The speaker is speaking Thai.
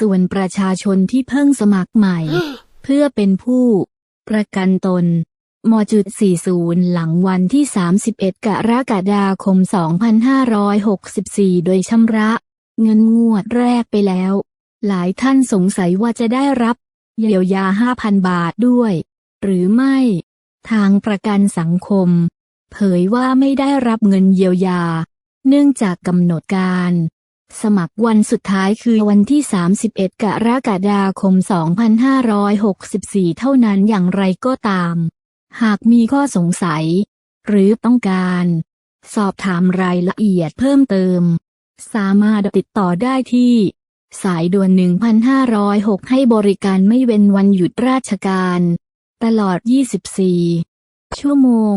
ส่วนประชาชนที่เพิ่งสมัครใหม่ เพื่อเป็นผู้ประกันตนมจุด40 หลังวันที่ 31 กรกฎาคม 2564 โดยชำระ เงินงวดแรกไปแล้ว หลายท่านสงสัยว่าจะได้รับ เยียวยา 5,000 บาทด้วย หรือไม่ ทางประกันสังคม เผยว่าไม่ได้รับเงินเยียวยา เนื่องจากกำหนดการ สมัครวันสุดท้ายคือวันที่ 31 กรกฎาคม 2564 เท่านั้นอย่างไรก็ตาม หากมีข้อสงสัย หรือต้องการ สอบถามรายละเอียดเพิ่มเติม สามารถติดต่อได้ที่ สายด่วน 1506 ให้บริการไม่เว้นวันหยุดราชการ ตลอด 24 ชั่วโมง